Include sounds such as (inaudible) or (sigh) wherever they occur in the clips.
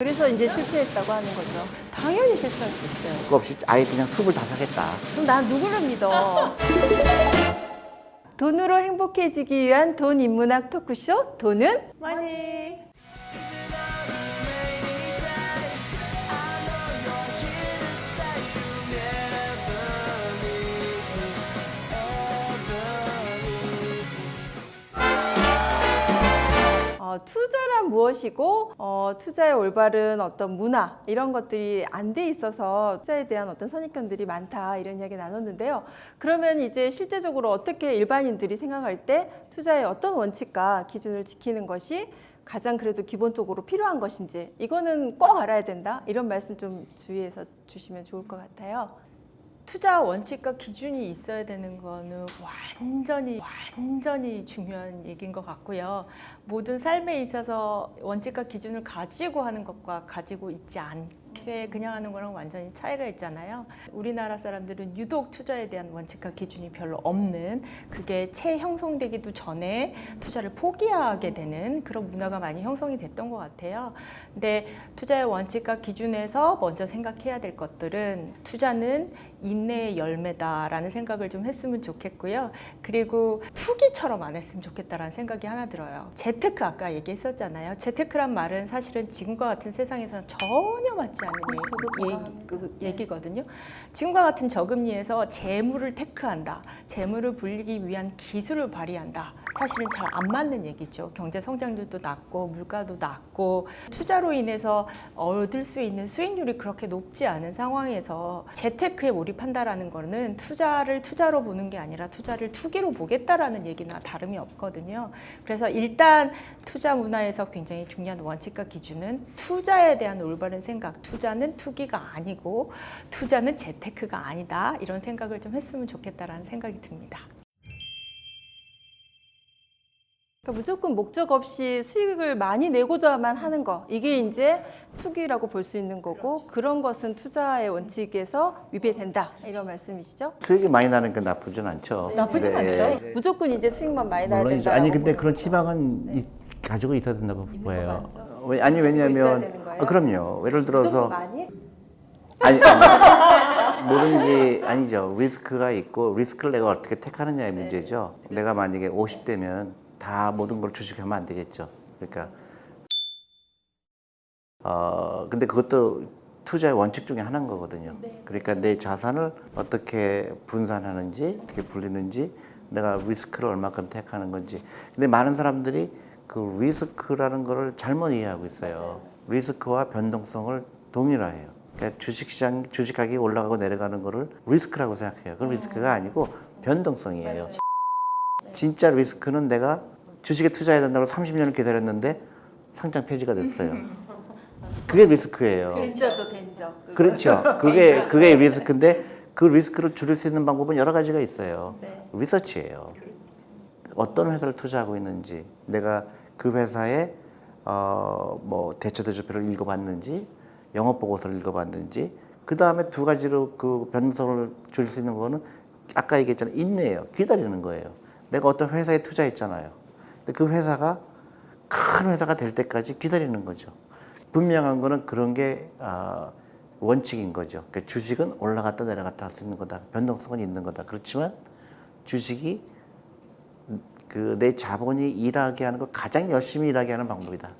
그래서 이제 실패했다고 하는 거죠. 당연히 실패할 수 있어요. 그거 없이 아예 그냥 숲을 다 사겠다. 그럼 난 누구를 믿어? 돈으로 행복해지기 위한 돈 인문학 토크쇼 돈은 많이. 어, 투자란 무엇이고 어, 투자의 올바른 어떤 문화 이런 것들이 안 돼 있어서 투자에 대한 어떤 선입견들이 많다 이런 이야기 나눴는데요. 그러면 이제 실제적으로 어떻게 일반인들이 생각할 때 투자의 어떤 원칙과 기준을 지키는 것이 가장 그래도 기본적으로 필요한 것인지 이거는 꼭 알아야 된다 이런 말씀 좀 주의해서 주시면 좋을 것 같아요. 투자 원칙과 기준이 있어야 되는 거는 완전히 완전히 중요한 얘기인 것 같고요. 모든 삶에 있어서 원칙과 기준을 가지고 하는 것과 가지고 있지 않게 그냥 하는 거랑 완전히 차이가 있잖아요. 우리나라 사람들은 유독 투자에 대한 원칙과 기준이 별로 없는 그게 채 형성되기도 전에 투자를 포기하게 되는 그런 문화가 많이 형성이 됐던 것 같아요. 근데 투자의 원칙과 기준에서 먼저 생각해야 될 것들은 투자는 인내의 열매다라는 생각을 좀 했으면 좋겠고요. 그리고 투기처럼 안 했으면 좋겠다라는 생각이 하나 들어요. 재테크 아까 얘기했었잖아요. 재테크란 말은 사실은 지금과 같은 세상에서는 전혀 맞지 않는 얘기, 그 얘기거든요. 지금과 같은 저금리에서 재물을 테크한다. 재물을 불리기 위한 기술을 발휘한다. 사실은 잘 안 맞는 얘기죠. 경제 성장률도 낮고 물가도 낮고 투자로 인해서 얻을 수 있는 수익률이 그렇게 높지 않은 상황에서 재테크에 몰입한다라는 거는 투자를 투자로 보는 게 아니라 투자를 투기로 보겠다라는 얘기나 다름이 없거든요. 그래서 일단 투자 문화에서 굉장히 중요한 원칙과 기준은 투자에 대한 올바른 생각, 투자는 투기가 아니고 투자는 재테크가 아니다. 이런 생각을 좀 했으면 좋겠다라는 생각이 듭니다. 그러니까 무조건 목적 없이 수익을 많이 내고자만 하는 거 이게 이제 투기라고 볼 수 있는 거고 그런 것은 투자의 원칙에서 위배된다 이런 말씀이시죠? 수익이 많이 나는 게 나쁘진 않죠. 나쁘진 네. 않죠. 무조건 이제 수익만 많이 나야 물론이죠. 된다. 아니 근데 그런 희망은 이- 가지고 있어야 된다고 보여요. 거 맞죠? 왜- 아니 있어야 왜냐하면 거예요? 아, 그럼요. 예를 무조건 들어서 많이 아니, 아니 뭐든지 아니죠. 리스크가 있고 리스크를 내가 어떻게 택하느냐의 네. 문제죠. 내가 만약에 50대면 다 모든 걸 주식하면 안 되겠죠. 그러니까 어 근데 그것도 투자의 원칙 중에 하나인 거거든요. 네. 그러니까 내 자산을 어떻게 분산하는지 어떻게 불리는지 내가 리스크를 얼마큼 택하는 건지. 근데 많은 사람들이 그 리스크라는 거를 잘못 이해하고 있어요. 리스크와 변동성을 동일화해요. 그러니까 주식시장 주식가격이 올라가고 내려가는 거를 리스크라고 생각해요. 그건 리스크가 아니고 변동성이에요. 진짜 리스크는 내가 주식에 투자해야 된다고 30년을 기다렸는데 상장 폐지가 됐어요. (laughs) 그게 리스크예요. 덴저죠 덴저. 그렇죠. 그게 그게 리스크인데 그 리스크를 줄일 수 있는 방법은 여러 가지가 있어요. 네. 리서치예요. 어떤 회사를 투자하고 있는지, 내가 그 회사의 어뭐 대처 대조표를 읽어봤는지, 영업 보고서를 읽어봤는지, 그 다음에 두 가지로 그 변동성을 줄일 수 있는 거는 아까 얘기했잖아요. 인내예요. 기다리는 거예요. 내가 어떤 회사에 투자했잖아요. 근데 그 회사가 큰 회사가 될 때까지 기다리는 거죠. 분명한 거는 그런 게 아, 원칙인 거죠. 그러니까 주식은 올라갔다 내려갔다 할 수 있는 거다. 변동성은 있는 거다. 그렇지만 주식이 그 내 자본이 일하게 하는 거 가장 열심히 일하게 하는 방법이다.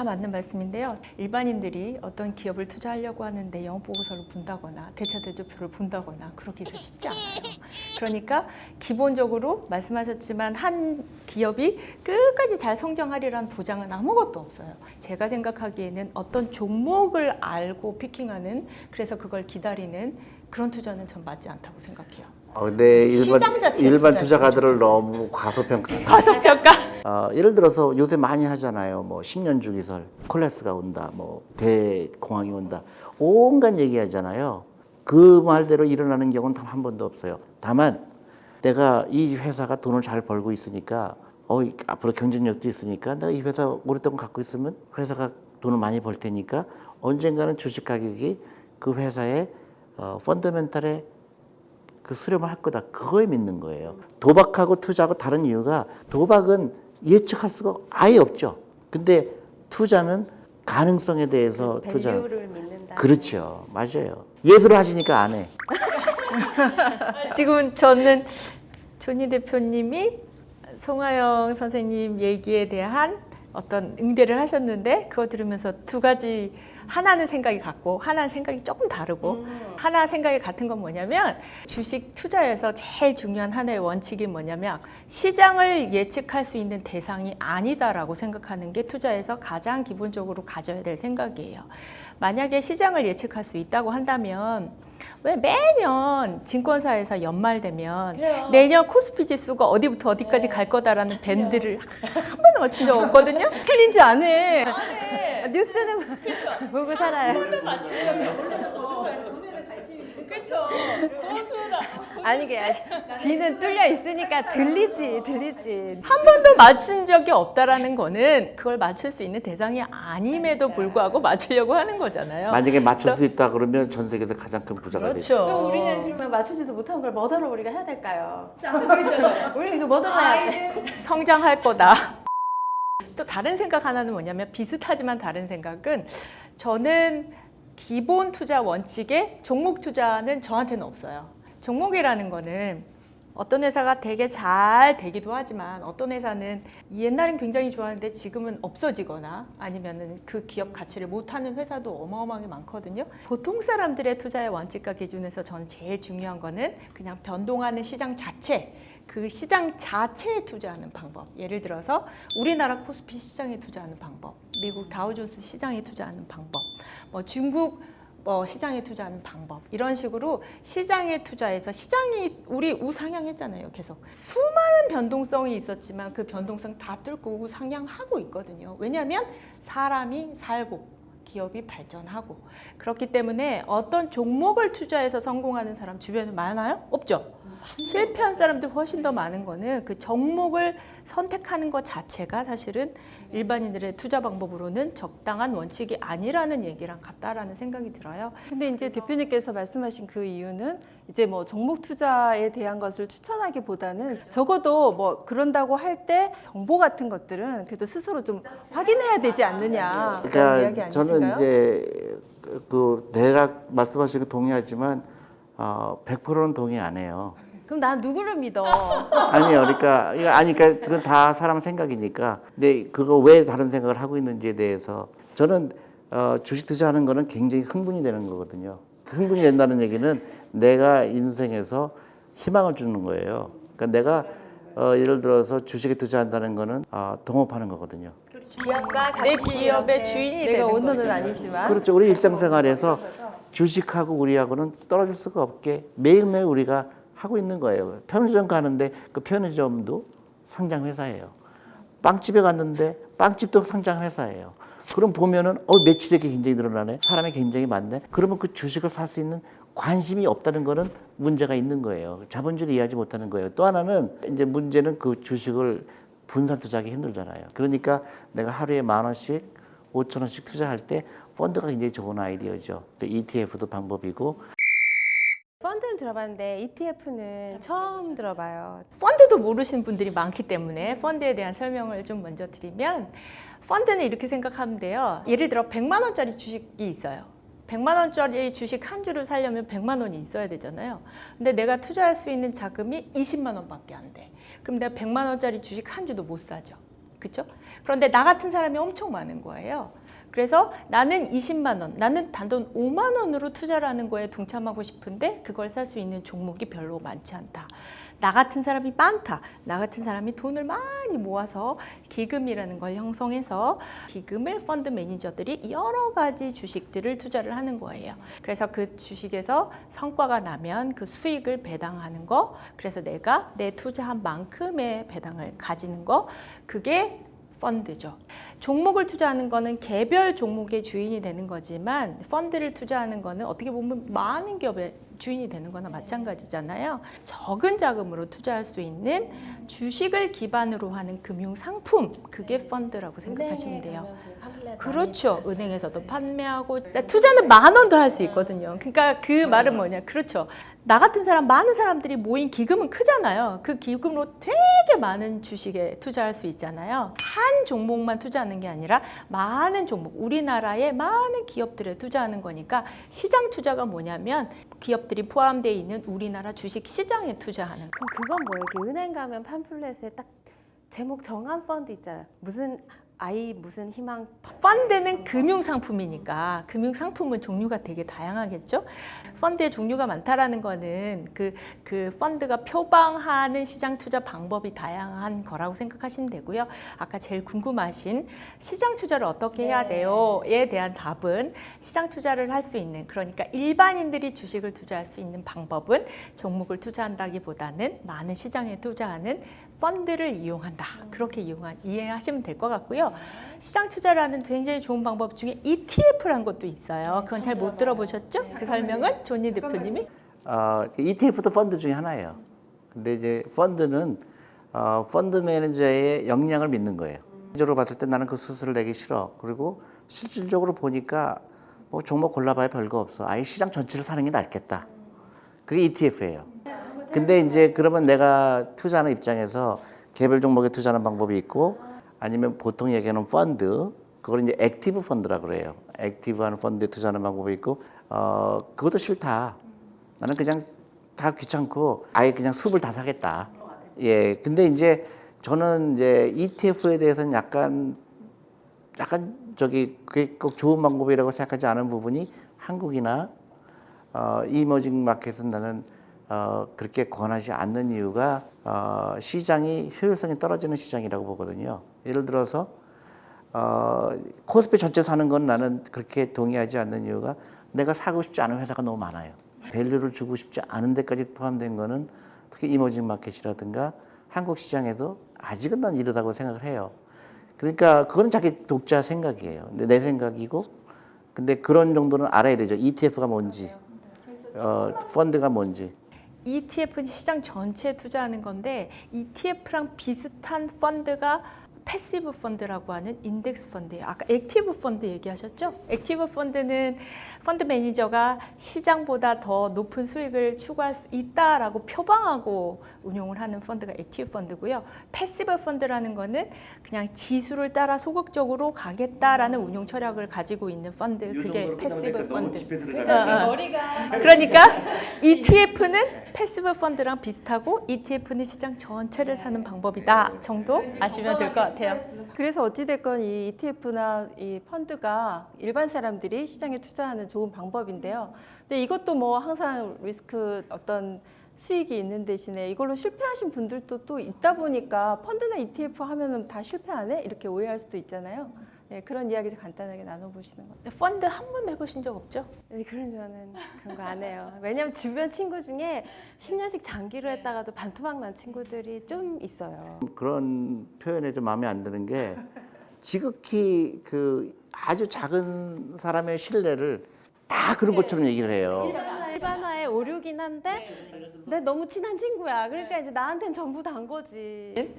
다 맞는 말씀인데요. 일반인들이 어떤 기업을 투자하려고 하는데 영업 보고서를 본다거나 대차 대조표를 본다거나 그러기가 쉽지 않아요. 그러니까 기본적으로 말씀하셨지만 한 기업이 끝까지 잘 성장하리란 보장은 아무것도 없어요. 제가 생각하기에는 어떤 종목을 알고 피킹하는 그래서 그걸 기다리는 그런 투자는 전 맞지 않다고 생각해요. 어, 근데 일반 시장 자체 일반 투자가들을 너무 과소평가. 과소평가. 어, 예를 들어서 요새 많이 하잖아요. 뭐 10년 주기설, 콜랩스가 온다, 뭐 대공황이 온다, 온갖 얘기하잖아요. 그 말대로 일어나는 경우는 단 한 번도 없어요. 다만 내가 이 회사가 돈을 잘 벌고 있으니까, 어 이- 앞으로 경쟁력도 있으니까 내가 이 회사 오랫동안 갖고 있으면 회사가 돈을 많이 벌 테니까 언젠가는 주식 가격이 그 회사의 어, 펀더멘탈에 그 수렴을 할 거다. 그거에 믿는 거예요. 도박하고 투자하고 다른 이유가 도박은 예측할 수가 아예 없죠. 근데 투자는 가능성에 대해서 투자. 밸류를 믿는다. 그렇죠. 맞아요. 예술을 하시니까 안 해. (laughs) 지금 저는 조니 대표님이 송하영 선생님 얘기에 대한 어떤 응대를 하셨는데 그거 들으면서 두 가지 하나는 생각이 같고 하나는 생각이 조금 다르고 하나 생각이 같은 건 뭐냐면 주식 투자에서 제일 중요한 하나의 원칙이 뭐냐면 시장을 예측할 수 있는 대상이 아니다라고 생각하는 게 투자에서 가장 기본적으로 가져야 될 생각이에요. 만약에 시장을 예측할 수 있다고 한다면 왜 매년 증권사에서 연말 되면 내년 코스피 지수가 어디부터 어디까지 갈 거다라는 밴드를 한 번도 맞춘 적 없거든요. (laughs) 틀린지 안 해. 아, 뉴스는 보고 살아요. (laughs) 아니 게 귀는 뚫려 있으니까 들리지 들리지. 한 번도 맞춘 적이 없다라는 거는 그걸 맞출 수 있는 대상이 아님에도 불구하고 맞추려고 하는 거잖아요. 만약에 맞출 수 있다 그러면 전 세계에서 가장 큰 부자가 되죠. 그렇죠. 그럼 우리는 그러면 맞추지도 못한 걸 뭐더러 우리가 해야 될까요? 그랬잖아요. (laughs) 우리 이거 뭐더러 해야 돼? 성장할 거다. (laughs) 또 다른 생각 하나는 뭐냐면 비슷하지만 다른 생각은 저는 기본 투자 원칙에 종목 투자는 저한테는 없어요. 종목이라는 거는 어떤 회사가 되게 잘 되기도 하지만 어떤 회사는 옛날엔 굉장히 좋았는데 지금은 없어지거나 아니면은 그 기업 가치를 못하는 회사도 어마어마하게 많거든요. 보통 사람들의 투자의 원칙과 기준에서 저는 제일 중요한 거는 그냥 변동하는 시장 자체, 그 시장 자체에 투자하는 방법. 예를 들어서 우리나라 코스피 시장에 투자하는 방법, 미국 다우존스 시장에 투자하는 방법, 뭐 중국 뭐 시장에 투자하는 방법 이런 식으로 시장에 투자해서 시장이 우리 우상향했잖아요 계속 수많은 변동성이 있었지만 그 변동성 다 뚫고 우상향하고 있거든요 왜냐하면 사람이 살고 기업이 발전하고 그렇기 때문에 어떤 종목을 투자해서 성공하는 사람 주변에 많아요? 없죠? 실패한 사람들 훨씬 더 많은 거는 그 종목을 선택하는 것 자체가 사실은 일반인들의 투자 방법으로는 적당한 원칙이 아니라는 얘기랑 같다라는 생각이 들어요. 근데 이제 대표님께서 말씀하신 그 이유는 이제 뭐 종목 투자에 대한 것을 추천하기보다는 적어도 뭐 그런다고 할 때 정보 같은 것들은 그래도 스스로 좀 확인해야 되지 않느냐 그런 이야기 그러니까 아니신가요? 저는 이제 그 대략 말씀하신 거 동의하지만 어, 100%는 동의 안 해요. 그럼 난 누구를 믿어? 아니요, 그러니까 이거 아니 그러니까 그건 다 사람 생각이니까. 근데 그거 왜 다른 생각을 하고 있는지에 대해서 저는 어, 주식 투자하는 거는 굉장히 흥분이 되는 거거든요. 그 흥분이 된다는 얘기는 내가 인생에서 희망을 주는 거예요. 그러니까 내가 어, 예를 들어서 주식에 투자한다는 거는 어, 동업하는 거거든요. 기업과 내 같이 기업의 이렇게 주인이 내가 되는 오너는 거죠. 아니지만 그렇죠. 우리 일상생활에서 주식하고 우리하고는 떨어질 수가 없게 매일매일 우리가 하고 있는 거예요. 편의점 가는데 그 편의점도 상장 회사예요. 빵집에 갔는데 빵집도 상장 회사예요. 그럼 보면은 어 매출액이 굉장히 늘어나네. 사람이 굉장히 많네. 그러면 그 주식을 살 수 있는 관심이 없다는 거는 문제가 있는 거예요. 자본주의를 이해하지 못하는 거예요. 또 하나는 이제 문제는 그 주식을 분산 투자하기 힘들잖아요. 그러니까 내가 하루에 만 원씩, 오천 원씩 투자할 때 펀드가 굉장히 좋은 아이디어죠. 그 ETF도 방법이고 들어봤는데 ETF는 처음 들어봐요. 펀드도 모르시는 분들이 많기 때문에 펀드에 대한 설명을 좀 먼저 드리면 펀드는 이렇게 생각하면 돼요. 예를 들어 100만 원짜리 주식이 있어요. 100만 원짜리 주식 한 주를 사려면 100만 원이 있어야 되잖아요. 근데 내가 투자할 수 있는 자금이 20만 원밖에 안 돼. 그럼 내가 100만 원짜리 주식 한 주도 못 사죠. 그렇죠? 그런데 나 같은 사람이 엄청 많은 거예요. 그래서 나는 20만 원, 나는 단돈 5만 원으로 투자를 하는 거에 동참하고 싶은데 그걸 살 수 있는 종목이 별로 많지 않다. 나 같은 사람이 많다. 나 같은 사람이 돈을 많이 모아서 기금이라는 걸 형성해서 기금을 펀드 매니저들이 여러 가지 주식들을 투자를 하는 거예요. 그래서 그 주식에서 성과가 나면 그 수익을 배당하는 거, 그래서 내가 내 투자한 만큼의 배당을 가지는 거, 그게 펀드죠. 종목을 투자하는 거는 개별 종목의 주인이 되는 거지만 펀드를 투자하는 거는 어떻게 보면 많은 기업의 주인이 되는 거나 마찬가지잖아요. 적은 자금으로 투자할 수 있는 주식을 기반으로 하는 금융 상품 그게 펀드라고 생각하시면 돼요. 그렇죠. 은행에서도 판매하고 투자는 만 원도 할 수 있거든요. 그러니까 그 말은 뭐냐? 그렇죠. 나 같은 사람 많은 사람들이 모인 기금은 크잖아요. 그 기금으로 되게 많은 주식에 투자할 수 있잖아요. 한 종목만 투자하는 게 아니라 많은 종목, 우리나라의 많은 기업들에 투자하는 거니까 시장 투자가 뭐냐면 기업들이 포함되어 있는 우리나라 주식 시장에 투자하는 거. 그럼 그건 뭐예요? 이렇게 은행 가면 팜플렛에 딱 제목 정한 펀드 있잖아요. 무슨 아이 무슨 희망 펀드는 금융 상품이니까 금융 상품은 종류가 되게 다양하겠죠. 펀드의 종류가 많다라는 거는 그, 그 펀드가 표방하는 시장 투자 방법이 다양한 거라고 생각하시면 되고요. 아까 제일 궁금하신 시장 투자를 어떻게 해야 돼요?에 대한 답은 시장 투자를 할 수 있는 그러니까 일반인들이 주식을 투자할 수 있는 방법은 종목을 투자한다기보다는 많은 시장에 투자하는 펀드를 이용한다. 그렇게 이용하, 이해하시면 될 것 같고요. 시장 투자라는 굉장히 좋은 방법 중에 ETF라는 것도 있어요. 그건 잘 못 들어보셨죠? 그 설명을 존니 대표님이 어, ETF도 펀드 중에 하나예요. 근데 이제 펀드는 어, 펀드 매니저의 역량을 믿는 거예요. 실질적으로 봤을 때 나는 그 수수를 내기 싫어. 그리고 실질적으로 보니까 뭐 종목 골라봐야 별거 없어. 아예 시장 전체를 사는 게 낫겠다. 그게 ETF예요. 근데 이제 그러면 내가 투자하는 입장에서 개별 종목에 투자하는 방법이 있고 아니면 보통 얘기하는 펀드 그걸 이제 액티브 펀드라 그래요. 액티브하는 펀드에 투자하는 방법이 있고 어 그것도 싫다. 나는 그냥 다 귀찮고 아예 그냥 숲을 다 사겠다. 예. 근데 이제 저는 이제 ETF에 대해서는 약간 약간 저기 그게 꼭 좋은 방법이라고 생각하지 않은 부분이 한국이나 어, 이머징 마켓은 나는 어, 그렇게 권하지 않는 이유가 어, 시장이 효율성이 떨어지는 시장이라고 보거든요. 예를 들어서 어, 코스피 전체 사는 건 나는 그렇게 동의하지 않는 이유가 내가 사고 싶지 않은 회사가 너무 많아요. 밸류를 주고 싶지 않은 데까지 포함된 거는 특히 이머징 마켓이라든가 한국 시장에도 아직은 난 이르다고 생각을 해요. 그러니까 그거는 자기 독자 생각이에요. 근데 내 생각이고 근데 그런 정도는 알아야 되죠. ETF가 뭔지, 어, 펀드가 뭔지. ETF는 시장 전체에 투자하는 건데 ETF랑 비슷한 펀드가 패시브 펀드라고 하는 인덱스 펀드예요. 아까 액티브 펀드 얘기하셨죠? 액티브 펀드는 펀드 매니저가 시장보다 더 높은 수익을 추구할 수 있다라고 표방하고 운용을 하는 펀드가 액티브 펀드고요. 패시브 펀드라는 거는 그냥 지수를 따라 소극적으로 가겠다라는 운용 철학을 가지고 있는 펀드 그게 패시브 펀드. 그러니까 머리가 그러니까 ETF는 패시브 펀드랑 비슷하고 ETF는 시장 전체를 사는 방법이다 정도 아시면 될 것 같아요. 그래서 어찌됐건 이 ETF나 이 펀드가 일반 사람들이 시장에 투자하는 좋은 방법인데요. 근데 이것도 뭐 항상 리스크 어떤 수익이 있는 대신에 이걸로 실패하신 분들도 또 있다 보니까 펀드나 ETF 하면은 다 실패하네? 이렇게 오해할 수도 있잖아요. 예, 그런 이야기 좀 간단하게 나눠보시는 거죠. 펀드 한 번도 해보신 적 없죠? 아니, 그런 저는 그런 거 안 해요. 왜냐면 주변 친구 중에 10년씩 장기로 했다가도 반토막 난 친구들이 좀 있어요. 그런 표현에 좀 마음에 안 드는 게 지극히 그 아주 작은 사람의 신뢰를 다 그런 것처럼 얘기를 해요. 일반화, 오류긴 한데 내 너무 친한 친구야. 그러니까 이제 나한텐 전부 다인 거지.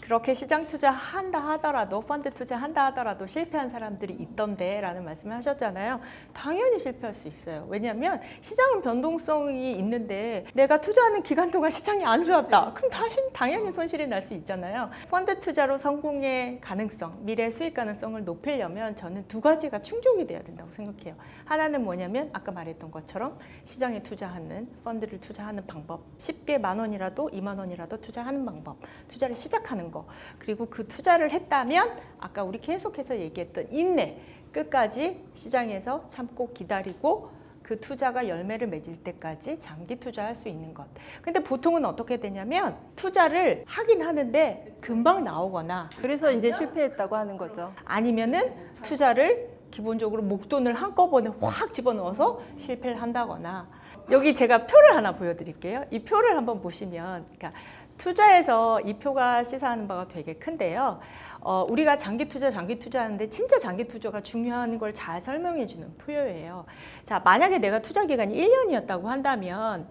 그렇게 시장 투자 한다 하더라도 펀드 투자 한다 하더라도 실패한 사람들이 있던데라는 말씀을 하셨잖아요. 당연히 실패할 수 있어요. 왜냐하면 시장은 변동성이 있는데 내가 투자하는 기간 동안 시장이 안 좋았다. 그럼 다시 당연히 손실이 날 수 있잖아요. 펀드 투자로 성공의 가능성, 미래 수익 가능성을 높이려면 저는 두 가지가 충족이 돼야 된다고 생각해요. 하나는 뭐냐면 아까 말했던 것처럼 시장에 투자하는 펀드를 투자하는 방법, 쉽게 만 원이라도 이만 원이라도 투자하는 방법, 투자를 시작하는 거. 그리고 그 투자를 했다면 아까 우리 계속해서 얘기했던 인내, 끝까지 시장에서 참고 기다리고 그 투자가 열매를 맺을 때까지 장기 투자할 수 있는 것. 근데 보통은 어떻게 되냐면 투자를 하긴 하는데 금방 나오거나 그래서 이제 실패했다고 하는 거죠. 아니면은 투자를 기본적으로 목돈을 한꺼번에 확 집어넣어서 실패를 한다거나 여기 제가 표를 하나 보여드릴게요. 이 표를 한번 보시면 그러니까 투자에서 이 표가 시사하는 바가 되게 큰데요. 어, 우리가 장기 투자, 장기 투자하는데 진짜 장기 투자가 중요한 걸 잘 설명해 주는 표예요. 자, 만약에 내가 투자 기간이 1년이었다고 한다면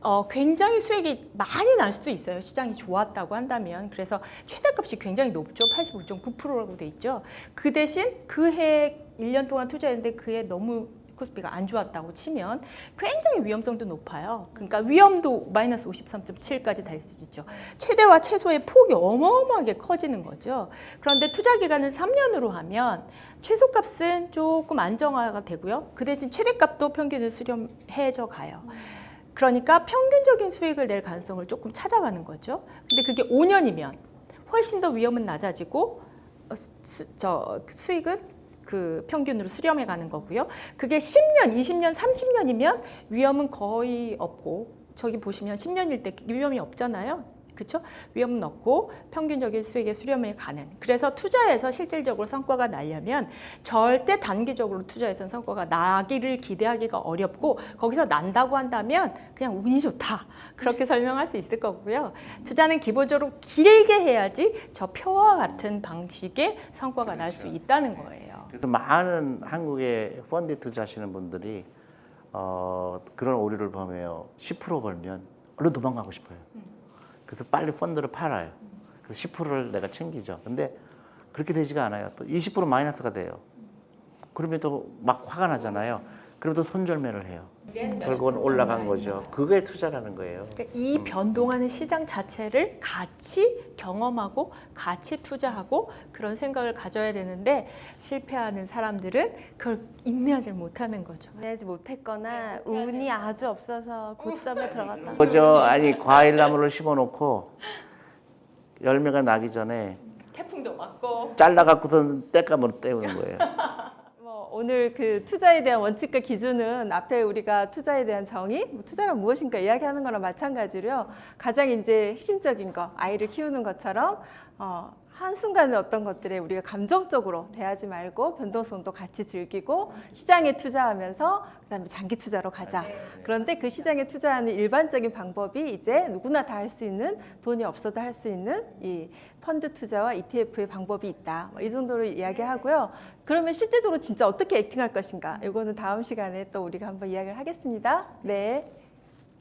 어, 굉장히 수익이 많이 날 수도 있어요. 시장이 좋았다고 한다면. 그래서 최대값이 굉장히 높죠. 85.9%라고 돼 있죠. 그 대신 그 해 1년 동안 투자했는데 그 해 너무 코스피가 안 좋았다고 치면 굉장히 위험성도 높아요. 그러니까 위험도 마이너스 53.7까지 달 수 있죠. 최대와 최소의 폭이 어마어마하게 커지는 거죠. 그런데 투자 기간을 3년으로 하면 최소값은 조금 안정화가 되고요. 그 대신 최대값도 평균을 수렴해져 가요. 그러니까 평균적인 수익을 낼 가능성을 조금 찾아가는 거죠. 근데 그게 5년이면 훨씬 더 위험은 낮아지고 어, 수, 저 수익은 그 평균으로 수렴해 가는 거고요. 그게 10년, 20년, 30년이면 위험은 거의 없고 저기 보시면 10년일 때 위험이 없잖아요. 그렇죠? 위험은 없고 평균적인 수익에 수렴해 가는. 그래서 투자에서 실질적으로 성과가 나려면 절대 단기적으로 투자해서 성과가 나기를 기대하기가 어렵고 거기서 난다고 한다면 그냥 운이 좋다. 그렇게 설명할 수 있을 거고요. 투자는 기본적으로 길게 해야지 저 표와 같은 방식의 성과가 날수 있다는 거예요. 그래서 많은 한국의 펀드 투자하시는 분들이 어, 그런 오류를 범해요. 10% 벌면 얼른 도망가고 싶어요. 그래서 빨리 펀드를 팔아요. 그래서 10%를 내가 챙기죠. 근데 그렇게 되지가 않아요. 또 20% 마이너스가 돼요. 그러면 또 막 화가 나잖아요. 또 손절매를 해요. 결국은 올라간 거죠. 그게 투자라는 거예요. 그러니까 이 변동하는 시장 자체를 같이 경험하고 같이 투자하고 그런 생각을 가져야 되는데 실패하는 사람들은 그걸 인내하지 못하는 거죠. 내지 못했거나 운이 아주 없어서 고점에 들어갔다. 그죠? 아니 과일 나무를 심어놓고 열매가 나기 전에 태풍도 맞고 잘라갖고선 땔감으로 때우는 거예요. (laughs) 뭐 오늘 그 투자에 대한 원칙과 기준은 앞에 우리가 투자에 대한 정의, 뭐 투자란 무엇인가 이야기하는 거랑 마찬가지로요. 가장 이제 핵심적인 거, 아이를 키우는 것처럼 어, 한순간에 어떤 것들에 우리가 감정적으로 대하지 말고 변동성도 같이 즐기고 시장에 투자하면서 그다음에 장기 투자로 가자. 그런데 그 시장에 투자하는 일반적인 방법이 이제 누구나 다 할 수 있는 돈이 없어도 할 수 있는 이 펀드 투자와 ETF의 방법이 있다. 뭐이 정도로 이야기하고요. 그러면 실제적으로 진짜 어떻게 액팅할 것인가? 이거는 다음 시간에 또 우리가 한번 이야기를 하겠습니다. 네.